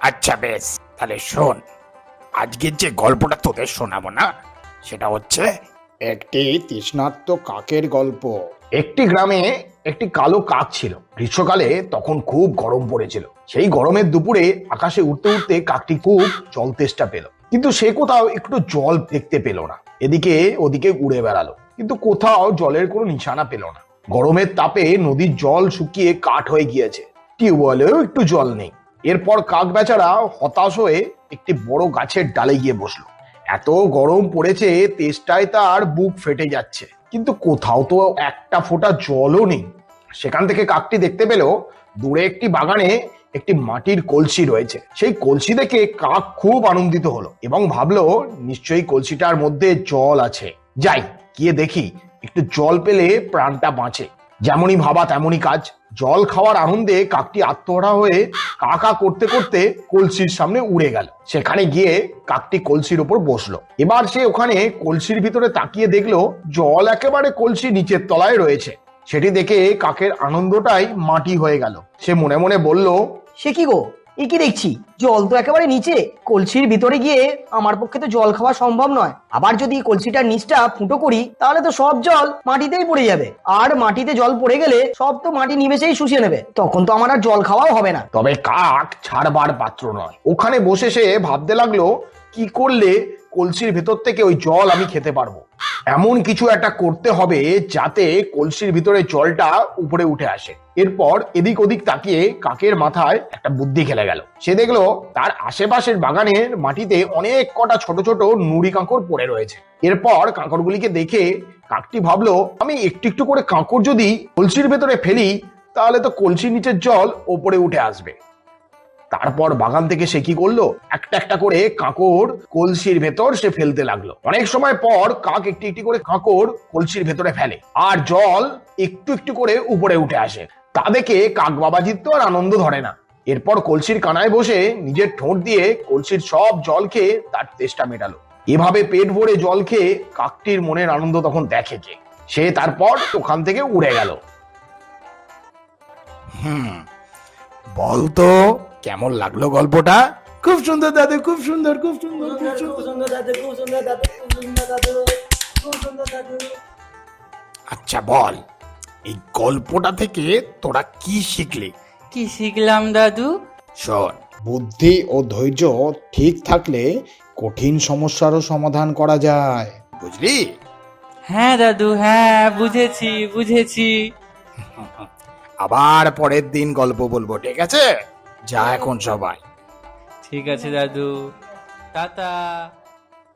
আচ্ছা বেশ তাহলে শোন। আজকের যে গল্পটা তোদের শোনাবো না সেটা হচ্ছে একটি তৃষ্ণার্ত কাকের গল্প। একটি গ্রামে একটি কালো কাক ছিল। গ্রীষ্মকালে তখন খুব গরম পড়েছিল। সেই গরমের দুপুরে আকাশে উঠতে উঠতে কাকটি খুব জল তেষ্টা পেল। কিন্তু সে কোথাও একটু জল দেখতে পেল না। এদিকে ওদিকে উড়ে বেড়ালো। কিন্তু কোথাও জলের কোনো নিশানা পেল না। গরমের তাপে নদীর জল শুকিয়ে কাঠ হয়ে গিয়েছে। টিউবওয়েলেও একটু জল নেই। এরপর কাক বেচারা হতাশ হয়ে একটি বড় গাছের ডালে গিয়ে বসল। এত গরম পড়েছে, তেষ্টায় তার বুক ফেটে যাচ্ছে। কিন্তু কোথাও তো একটা ফোঁটা জলও নেই। সেখান থেকে কাকটি দেখতে পেল, দূরে একটি বাগানে একটি মাটির কলসি রয়েছে। সেই কলসি দেখে কাক খুব আনন্দিত হলো এবং ভাবলো, নিশ্চয়ই কলসিটার মধ্যে জল আছে। যাই, গিয়ে দেখি, একটু জল পেলে প্রাণটা বাঁচে। যেমনই ভাবা, তেমনই কাজ। জল খাওয়ার আনন্দে কাকটি আত্মহরা হয়ে কাকা করতে করতে কলসির সামনে উড়ে গেল। সেখানে গিয়ে কাকটি কলসির ওপর বসল। এবার সে ওখানে কলসির ভিতরে তাকিয়ে দেখল, জল একেবারে কলসি নিচের তলায় রয়েছে। সেটি দেখে কাকের আনন্দটাই মাটি হয়ে গেল। সে মনে মনে বলল, সে কি গো? এ কি দেখছি? জল তো একেবারে নিচে। কলসির ভিতরে গিয়ে আমার পক্ষে তো জল খাওয়া সম্ভব নয়। আবার যদি কলসিটার নিচটা ফুটো করি, তাহলে তো সব জল মাটিতেই পড়ে যাবে। আর মাটিতে জল পড়ে গেলে সব তো মাটি নিমেষেই শুষিয়ে নেবে। তখন তো আমার আর জল খাওয়াও হবে না। তবে কাক ছাড়বার পাত্র নয়। ওখানে বসে সে ভাবতে লাগল, কি করলে কলসির ভেতর থেকে ওই জল আমি খেতে পারব? এমন কিছু একটা করতে হবে যাতে কলসির ভিতরে জলটা উপরে উঠে আসে। এরপর এদিক ওদিক তাকিয়ে কাকের মাথায় একটা বুদ্ধি খেলে গেল। সে দেখল তার আশেপাশের বাগানের মাটিতে অনেক কটা ছোট ছোট নুড়ি কাঁকড় পড়ে রয়েছে। এরপর কাঁকড়গুলিকে দেখে কাকটি ভাবলো, আমি একটু একটু করে কাঁকড় যদি কলসির ভেতরে ফেলি, তাহলে তো কলসির নিচের জল ওপরে উঠে আসবে। তারপর বাগান থেকে সে কি করল? একটা একটা করে কাঁকড় কলসির ভেতর সে ফেলতে লাগল। অনেক সময় পর কাক একটি একটি করে কাঁকড় কলসির ভেতরে ফেলে আর জল একটু একটু করে উপরে উঠে আসে। তা দেখে কাক বাবাজির তো আর আনন্দ ধরে না। এরপর কলসির কানায় বসে নিজের ঠোঁট দিয়ে কলসির সব জল খেয়ে তার তেষ্টা মেটালো। এভাবে পেট ভরে জল খেয়ে কাকটির মনের আনন্দ তখন দেখে কে সে তারপর ওখান থেকে উড়ে গেল। হুম, বলতো কেমন লাগল গল্পটা? খুব সুন্দর দাদু খুব সুন্দর খুব সুন্দর খুব সুন্দর। দাদু খুব সুন্দর দাদু খুব সুন্দর দাদু খুব সুন্দর দাদু। আচ্ছা বল এই গল্পটা থেকে তোরা কি শিখলি? কি শিখলাম দাদু? শোন। বুদ্ধি ও ধৈর্য ঠিক থাকলে কঠিন সমস্যারও সমাধান করা যায়। বুঝলি? হ্যাঁ দাদু হ্যাঁ বুঝেছি বুঝেছি। আবার পরের দিন গল্প বলব ঠিক আছে? যা এখন সবাই। ঠিক আছে দাদু। টাটা।